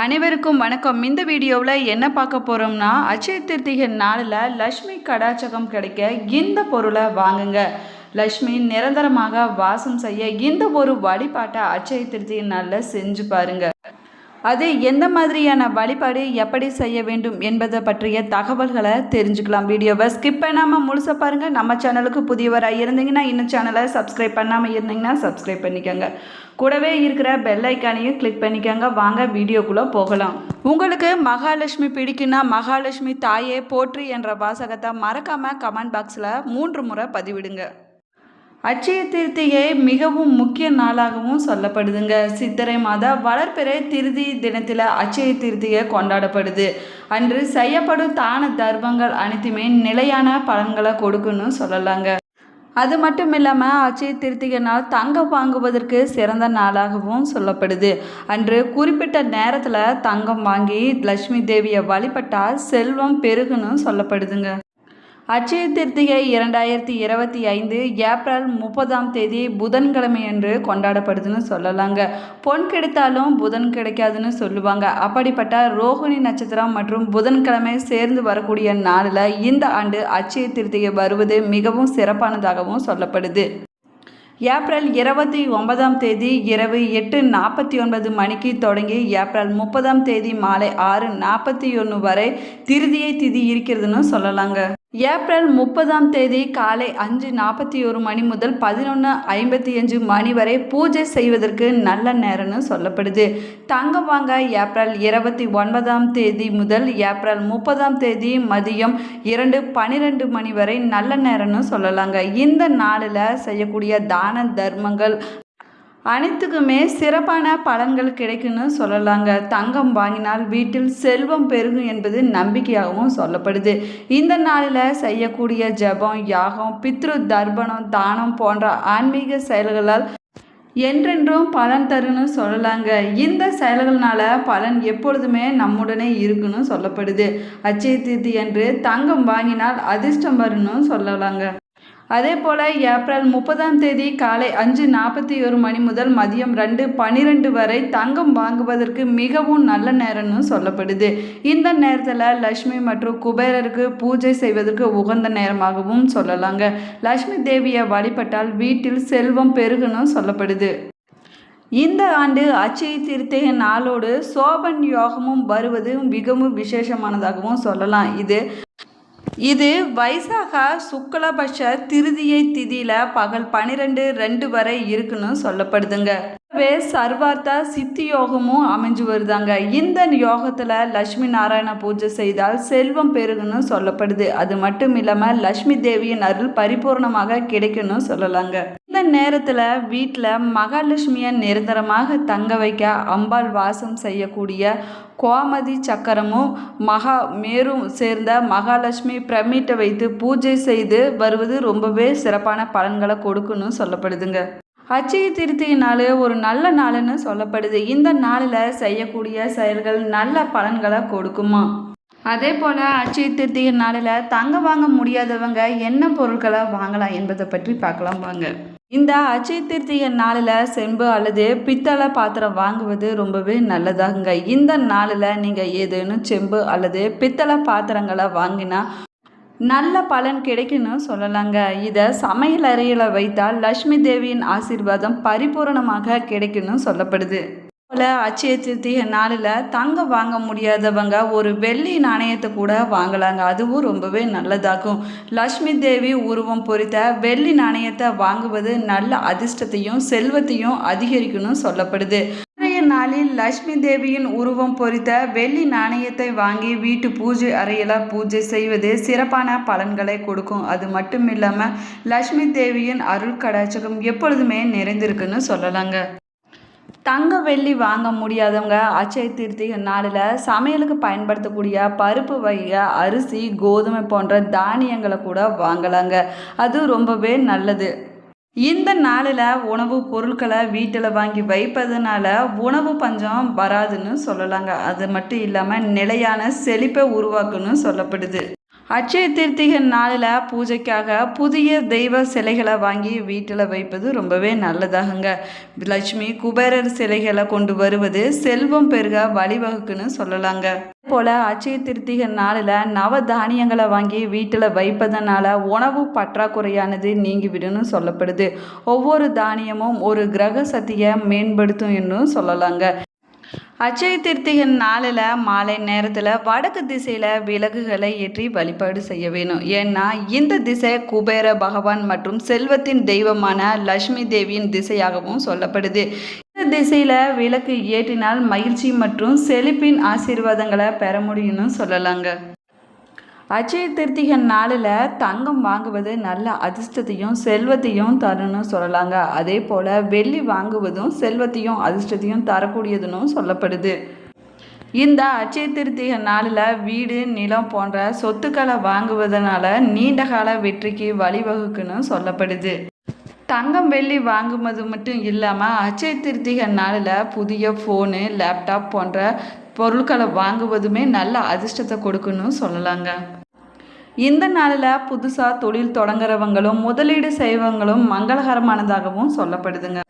அனைவருக்கும் வணக்கம். இந்த வீடியோவில் என்ன பார்க்க போகிறோம்னா அட்சய திருத்திகை நாளில் லக்ஷ்மி கடாச்சகம் கிடைக்க இந்த பொருளை வாங்குங்க. லக்ஷ்மி நிரந்தரமாக வாசம் செய்ய இந்த ஒரு வழிபாட்டை அட்சய திருத்திகை நாளில் செஞ்சு பாருங்கள் அது எந்த மாதிரியான வழிபாடு எப்படி செய்ய வேண்டும் என்பதை பற்றிய தகவல்களை தெரிஞ்சுக்கலாம். வீடியோவை ஸ்கிப் பண்ணாமல் முழுசாக பாருங்கள் நம்ம சேனலுக்கு புதியவராக இருந்தீங்கன்னா இன்னும் சேனலை சப்ஸ்கிரைப் பண்ணாமல் இருந்தீங்கன்னா சப்ஸ்கிரைப் பண்ணிக்கோங்க. கூடவே இருக்கிற பெல் ஐக்கானையும் கிளிக் பண்ணிக்கோங்க. வாங்க வீடியோக்குள்ளே போகலாம். உங்களுக்கு மகாலட்சுமி பிடிக்குன்னா மகாலட்சுமி தாயே போற்றி என்ற வாசகத்தை மறக்காமல் கமெண்ட் பாக்ஸில் மூன்று முறை பதிவிடுங்க. அட்சய திருத்திகை மிகவும் முக்கிய நாளாகவும் சொல்லப்படுதுங்க. சித்திரை மாத வளர்பிறை திருதி தினத்தில் அட்சய திருத்திகை கொண்டாடப்படுது. அன்று செய்யப்படும் தான தர்மங்கள் அனைத்துமே நிலையான பலன்களை கொடுக்குன்னு சொல்லலாங்க. அது மட்டும் இல்லாமல் அட்சய திருத்திகை நாள் தங்கம் வாங்குவதற்கு சிறந்த நாளாகவும் சொல்லப்படுது. அன்று குறிப்பிட்ட நேரத்தில் தங்கம் வாங்கி லட்சுமி தேவியை வழிபட்டால் செல்வம் பெருகுன்னு சொல்லப்படுதுங்க. அட்சய திருத்திகை இரண்டாயிரத்தி இருபத்தி ஐந்து ஏப்ரல் முப்பதாம் தேதி புதன்கிழமையன்று கொண்டாடப்படுதுன்னு சொல்லலாங்க. பொன் கிடைத்தாலும் புதன் கிடைக்காதுன்னு சொல்லுவாங்க. அப்படிப்பட்ட ரோகிணி நட்சத்திரம் மற்றும் புதன்கிழமை சேர்ந்து வரக்கூடிய நாளில் இந்த ஆண்டு அட்சய திருத்திகை வருவது மிகவும் சிறப்பானதாகவும் சொல்லப்படுது. ஏப்ரல் இருபத்தி ஒன்பதாம் தேதி இரவு எட்டு நாற்பத்தி ஒன்பது மணிக்கு தொடங்கி ஏப்ரல் முப்பதாம் தேதி மாலை ஆறு நாற்பத்தி ஒன்று வரை திருதியை திதி இருக்கிறதுன்னு சொல்லலாங்க. ஏப்ரல் முப்பதாம் தேதி காலை அஞ்சு நாற்பத்தி ஒரு மணி முதல் பதினொன்று ஐம்பத்தி அஞ்சு மணி வரை பூஜை செய்வதற்கு நல்ல நேரம்னு சொல்லப்படுது. தங்கம் வாங்க ஏப்ரல் இருபத்தி ஒன்பதாம் தேதி முதல் ஏப்ரல் முப்பதாம் தேதி மதியம் இரண்டு பன்னிரெண்டு மணி வரை நல்ல நேரம்னு சொல்லலாங்க. இந்த நாளில் செய்யக்கூடிய தான தர்மங்கள். அனைத்துக்குமே சிறப்பான பலன்கள் கிடைக்குன்னு சொல்லலாங்க. தங்கம் வாங்கினால் வீட்டில் செல்வம் பெருகும் என்பது நம்பிக்கையாகவும் சொல்லப்படுது. இந்த நாளில் செய்யக்கூடிய ஜபம் யாகம் பித்ரு தர்ப்பணம் தானம் போன்ற ஆன்மீக செயல்களால் என்றென்றும் பலன் தருன்னு சொல்லலாங்க. இந்த செயல்கள்னால பலன் எப்பொழுதுமே நம்முடனே இருக்குன்னு சொல்லப்படுது. அச்சய தீர்த்தி என்று தங்கம் வாங்கினால் அதிர்ஷ்டம் வரும்னு சொல்லலாங்க. அதே போல் ஏப்ரல் முப்பதாம் தேதி காலை அஞ்சு நாற்பத்தி ஒரு மணி முதல் மதியம் ரெண்டு பன்னிரெண்டு வரை தங்கம் வாங்குவதற்கு மிகவும் நல்ல நேரம்னு சொல்லப்படுது. இந்த நேரத்தில் லக்ஷ்மி மற்றும் குபேரருக்கு பூஜை செய்வதற்கு உகந்த நேரமாகவும் சொல்லலாங்க. லக்ஷ்மி தேவியை வழிபட்டால் வீட்டில் செல்வம் பெருகுன்னு சொல்லப்படுது. இந்த ஆண்டு அச்சய திருத்தைய நாளோடு சோபன் யோகமும் வருவது மிகவும் விசேஷமானதாகவும் சொல்லலாம். இது இது வைசாக சுக்லபட்ச திருதியை திதியில பகல் பனிரெண்டு ரெண்டு வரை இருக்குன்னு சொல்லப்படுதுங்க. வே சர்வார்த்தா சித்தி யோகமும் அமைஞ்சு வருதாங்க. இந்த யோகத்தில் லக்ஷ்மி நாராயண பூஜை செய்தால் செல்வம் பெருகுன்னு சொல்லப்படுது. அது மட்டும் இல்லாமல் லக்ஷ்மி தேவியின் அருள் பரிபூர்ணமாக கிடைக்குன்னு சொல்லலாங்க. இந்த நேரத்தில் வீட்டில் மகாலட்சுமியை நிரந்தரமாக தங்க வைக்க அம்பாள் வாசம் செய்யக்கூடிய கோமதி சக்கரமும் மகா மேரும் சேர்ந்த மகாலட்சுமி பிரமிட்டை வைத்து பூஜை செய்து வருவது ரொம்பவே சிறப்பான பலன்களை கொடுக்குன்னு சொல்லப்படுதுங்க. அச்சய திருத்திய நாள் ஒரு நல்ல நாளுன்னு சொல்லப்படுது. இந்த நாளில் செய்யக்கூடிய செயல்கள் நல்ல பலன்களை கொடுக்குமா? அதே போல் அச்சய திருத்திய நாளில் தங்க வாங்க முடியாதவங்க என்ன பொருட்களை வாங்கலாம் என்பதை பற்றி பார்க்கலாம் வாங்க. இந்த அச்சய திருத்திய நாளில் செம்பு அல்லது பித்தளை பாத்திரம் வாங்குவது ரொம்பவே நல்லதாகுங்க. இந்த நாளில் நீங்கள் ஏதேனும் செம்பு அல்லது பித்தளை பாத்திரங்களை வாங்கினா நல்ல பலன் கிடைக்குன்னு சொல்லலாங்க. இதை சமையல் அறையில் வைத்தால் லக்ஷ்மி தேவியின் ஆசீர்வாதம் பரிபூரணமாக கிடைக்குன்னு சொல்லப்படுது. போல அச்சய நாளில் தங்கம் வாங்க முடியாதவங்க ஒரு வெள்ளி நாணயத்தை கூட வாங்கலாங்க. அதுவும் ரொம்பவே நல்லதாகும். லக்ஷ்மி தேவி உருவம் பொறித்த வெள்ளி நாணயத்தை வாங்குவது நல்ல அதிர்ஷ்டத்தையும் செல்வத்தையும் அதிகரிக்கணும் சொல்லப்படுது. நாளில் லக்ஷ்மி தேவியின் உருவம் பொறித்த வெள்ளி நாணயத்தை வாங்கி வீட்டு பூஜை அறையில் பூஜை செய்வது சிறப்பான பலன்களை கொடுக்கும். அது மட்டும் இல்லாமல் லக்ஷ்மி தேவியின் அருள் கடாச்சகம் எப்பொழுதுமே நிறைந்திருக்குன்னு சொல்லலாங்க. தங்க வெள்ளி வாங்க முடியாதவங்க அச்சய தீர்த்திக நாளில் சமையலுக்கு பயன்படுத்தக்கூடிய பருப்பு வகை அரிசி கோதுமை போன்ற தானியங்களை கூட வாங்கலாங்க. அது ரொம்பவே நல்லது. இந்த நாளில் உணவு பொருட்களை வீட்டில் வாங்கி வைப்பதனால உணவு பஞ்சம் வராதுன்னு சொல்லலாங்க. அது மட்டும் இல்லாமல் நிலையான செழிப்பை உருவாக்குன்னு சொல்லப்படுது. அட்சய திருத்திகை நாளில் பூஜைக்காக புதிய தெய்வ சிலைகளை வாங்கி வீட்டில் வைப்பது ரொம்பவே நல்லதாகுங்க. லட்சுமி குபேரர் சிலைகளை கொண்டு வருவது செல்வம் பெருக வழிவகுக்குன்னு சொல்லலாங்க. போல அச்சய திருத்திகை நாளில் நவ தானியங்களை வாங்கி வீட்டில் வைப்பதனால உணவு பற்றாக்குறையானது நீங்கிவிடுன்னு சொல்லப்படுது. ஒவ்வொரு தானியமும் ஒரு கிரக சக்தியை மேம்படுத்தும் என்னும் சொல்லலாங்க. அச்சய திருத்திகன் நாளில் மாலை நேரத்தில் வடக்கு திசையில் விலகுகளை ஏற்றி வழிபாடு செய்ய வேணும். ஏன்னா இந்த திசை குபேர பகவான் மற்றும் செல்வத்தின் தெய்வமான லக்ஷ்மி தேவியின் திசையாகவும் சொல்லப்படுது. இந்த திசையில் விளக்கு ஏற்றினால் மகிழ்ச்சி மற்றும் செழிப்பின் ஆசீர்வாதங்களை பெற முடியும்னு சொல்லலாங்க. அச்சய திருத்திகை நாளில் தங்கம் வாங்குவது நல்ல அதிர்ஷ்டத்தையும் செல்வத்தையும் தரும்னு சொல்லலாங்க. அதே போல் வெள்ளி வாங்குவதும் செல்வத்தையும் அதிர்ஷ்டத்தையும் தரக்கூடியதுன்னு சொல்லப்படுது. இந்த அச்சய திருத்திகை நாளில் வீடு நிலம் போன்ற சொத்துக்களை வாங்குவதனால நீண்டகால வெற்றிக்கு வழிவகுக்குன்னு சொல்லப்படுது. தங்கம் வெள்ளி வாங்குவது மட்டும் இல்லாமல் அச்சய திருத்திகை நாளில் புதிய ஃபோனு லேப்டாப் போன்ற பொருட்களை வாங்குவதுமே நல்ல அதிர்ஷ்டத்தை கொடுக்குன்னு சொல்லலாங்க. இந்த நாளில் புதுசாக தொழில் தொடங்குறவங்களும் முதலீடு செய்வங்களும் மங்களகரமானதாகவும் சொல்லப்படுதுங்க.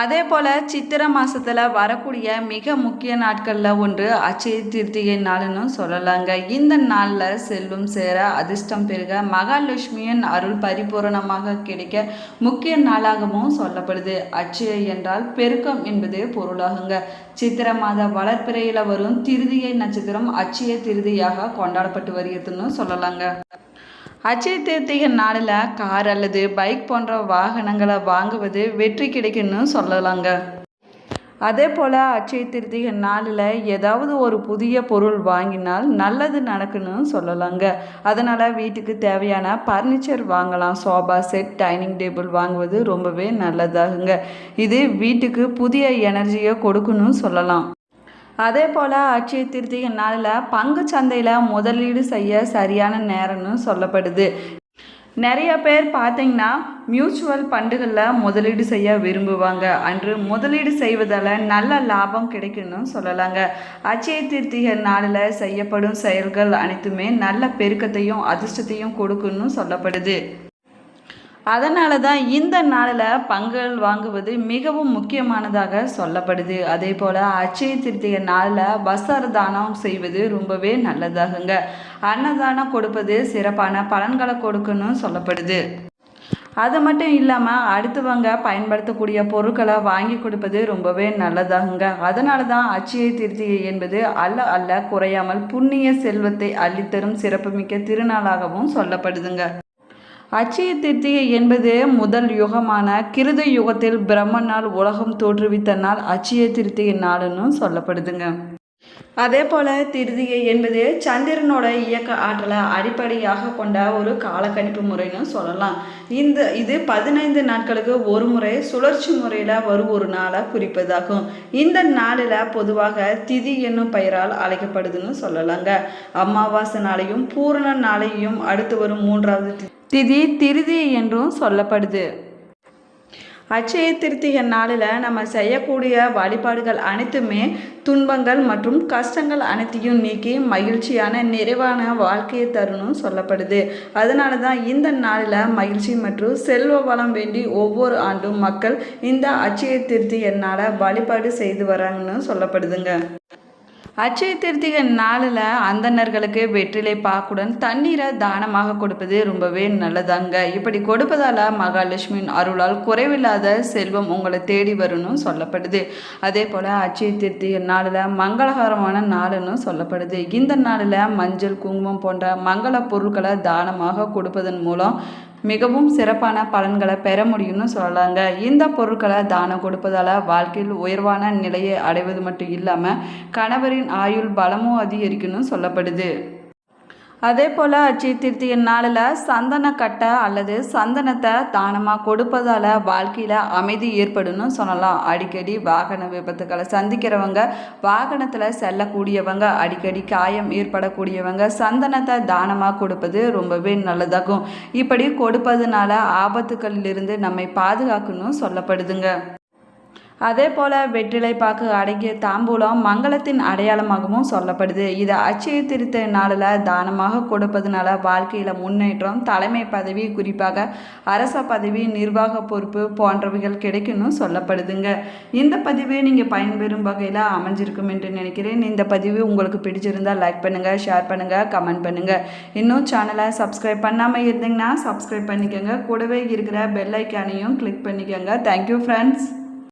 அதே போல் சித்திர மாதத்தில் வரக்கூடிய மிக முக்கிய நாட்களில் ஒன்று அச்சய திருத்திகை நாள்னு சொல்லலாங்க. இந்த நாளில் செல்வம் சேர அதிர்ஷ்டம் பெருக மகாலட்சுமியின் அருள் பரிபூரணமாக கிடைக்க முக்கிய நாளாகவும் சொல்லப்படுது. அச்சய என்றால் பெருக்கம் என்பது பொருளாகுங்க. சித்திர மாத வளர்ப்பிறையில் வரும் திருதியை நட்சத்திரம் அச்சய திருதியாக கொண்டாடப்பட்டு வருகிறதுன்னு சொல்லலாங்க. அச்சய திருத்திகை நாளில் கார் அல்லது பைக் போன்ற வாகனங்களை வாங்குவது வெற்றி கிடைக்குன்னு சொல்லலாங்க. அதே போல் அச்சய திருத்திகை நாளில் ஏதாவது ஒரு புதிய பொருள் வாங்கினால் நல்லது நடக்குன்னு சொல்லலாங்க. அதனால் வீட்டுக்கு தேவையான ஃபர்னிச்சர் வாங்கலாம். சோபா செட் டைனிங் டேபிள் வாங்குவது ரொம்பவே நல்லதாகுங்க. இது வீட்டுக்கு புதிய எனர்ஜியை கொடுக்கணும்னு சொல்லலாம். அதே போல் அட்சய திருத்திகை நாளில் பங்கு சந்தையில் முதலீடு செய்ய சரியான நேரம்னு சொல்லப்படுது. நிறைய பேர் பார்த்தீங்கன்னா மியூச்சுவல் ஃபண்டுகளில் முதலீடு செய்ய விரும்புவாங்க. அன்று முதலீடு செய்வதால் நல்ல லாபம் கிடைக்குன்னு சொல்லலாங்க. அச்சய திருத்திகை நாளில் செய்யப்படும் செயல்கள் அனைத்துமே நல்ல பெருக்கத்தையும் அதிர்ஷ்டத்தையும் கொடுக்குன்னு சொல்லப்படுது. அதனால தான் இந்த நாளில் பங்குகள் வாங்குவது மிகவும் முக்கியமானதாக சொல்லப்படுது. அதே போல் அச்சய திருத்திய நாளில் வஸ்திர தானம் செய்வது ரொம்பவே நல்லதாகுங்க. அன்னதானம் கொடுப்பது சிறப்பான பலன்களை கொடுக்கணும்னு சொல்லப்படுது. அது மட்டும் இல்லாமல் அடுத்தவங்க பயன்படுத்தக்கூடிய பொருட்களை வாங்கி கொடுப்பது ரொம்பவே நல்லதாகுங்க. அதனால தான் அச்சய திருத்திகை என்பது அல்ல அல்ல குறையாமல் புண்ணிய செல்வத்தை அள்ளித்தரும் சிறப்புமிக்க திருநாளாகவும் சொல்லப்படுதுங்க. அச்சய திருத்திகை என்பது முதல் யுகமான கிருத யுகத்தில் பிரம்மனால் உலகம் தோற்றுவித்த நாள் அச்சய திருத்திகை நாளுன்னு சொல்லப்படுதுங்க. அதே போல் திருதிகை என்பது சந்திரனோட இயக்க ஆற்றலை அடிப்படையாக கொண்ட ஒரு காலக்கணிப்பு முறைன்னு சொல்லலாம். இந்த இது பதினைந்து நாட்களுக்கு ஒரு முறை சுழற்சி முறையில் வரும் ஒரு நாளை குறிப்பதாகும். இந்த நாளில் பொதுவாக திதி என்னும் பெயரால் அழைக்கப்படுதுன்னு சொல்லலாங்க. அமாவாசை நாளையும் பூரண நாளையும் அடுத்து வரும் மூன்றாவது திதி திருதி என்றும் சொல்லப்படுது. அச்சய திருத்திகை நாளில் நம்ம செய்யக்கூடிய வழிபாடுகள் அனைத்துமே துன்பங்கள் மற்றும் கஷ்டங்கள் அனைத்தையும் நீக்கி மகிழ்ச்சியான நிறைவான வாழ்க்கையை தரணும் சொல்லப்படுது. அதனால தான் இந்த நாளில் மகிழ்ச்சி மற்றும் செல்வ வளம் வேண்டி ஒவ்வொரு ஆண்டும் மக்கள் இந்த அச்சய திருத்திகை நாளை வழிபாடு செய்து வராங்கன்னு சொல்லப்படுதுங்க. அச்சய திருத்திகை நாளில் அந்தனர்களுக்கு வெற்றிலை பாக்குடன் தண்ணீரை தானமாக கொடுப்பது ரொம்பவே நல்லதாங்க. இப்படி கொடுப்பதால் மகாலட்சுமியின் அருளால் குறைவில்லாத செல்வம் உங்களை தேடி வரும்னு சொல்லப்படுது. அதே போல் அச்சய திருத்திகை நாளில் மங்களகரமான நாளுன்னு சொல்லப்படுது. இந்த நாளில் மஞ்சள் குங்குமம் போன்ற மங்கள பொருட்களை தானமாக கொடுப்பதன் மூலம் மிகவும் சிறப்பான பலன்களை பெற முடியும்னு சொல்லலாங்க இந்த பொருட்களை தானம் கொடுப்பதால் வாழ்க்கையில் உயர்வான நிலையை அடைவது மட்டும் இல்லாமல் கணவரின் ஆயுள் பலமும் அதிகரிக்கணும் சொல்லப்படுது. அதே போல் அச்சய நாளில் சந்தனக்கட்டை அல்லது சந்தனத்தை தானமாக கொடுப்பதால் வாழ்க்கையில் அமைதி ஏற்படும்னு சொல்லலாம். அடிக்கடி வாகன விபத்துக்களை சந்திக்கிறவங்க வாகனத்தில் செல்லக்கூடியவங்க அடிக்கடி காயம் ஏற்படக்கூடியவங்க சந்தனத்தை தானமாக கொடுப்பது ரொம்பவே நல்லதாகும். இப்படி கொடுப்பதுனால ஆபத்துக்களிலிருந்து நம்மை பாதுகாக்கணும் சொல்லப்படுதுங்க. அதே போல் வெற்றிலை பாக்கு அடங்கிய தாம்பூலம் மங்களத்தின் அடையாளமாகவும் சொல்லப்படுது. இது அச்சய திருத்த நாளில் தானமாக கொடுப்பதனால வாழ்க்கையில் முன்னேற்றம் தலைமை பதவி குறிப்பாக அரச பதவி நிர்வாக பொறுப்பு போன்றவைகள் கிடைக்கும்னு சொல்லப்படுதுங்க. இந்த பதிவு நீங்கள் பயன்பெறும் வகையில் அமைஞ்சிருக்கும் என்று நினைக்கிறேன். இந்த பதிவு உங்களுக்கு பிடிச்சிருந்தால் லைக் பண்ணுங்கள் ஷேர் பண்ணுங்கள் கமெண்ட் பண்ணுங்கள் இன்னும் சேனலை சப்ஸ்கிரைப் பண்ணாமல் இருந்தீங்கன்னா சப்ஸ்கிரைப் பண்ணிக்கோங்க. கூடவே இருக்கிற பெல் ஐக்கானையும் கிளிக் பண்ணிக்கோங்க. Thank you friends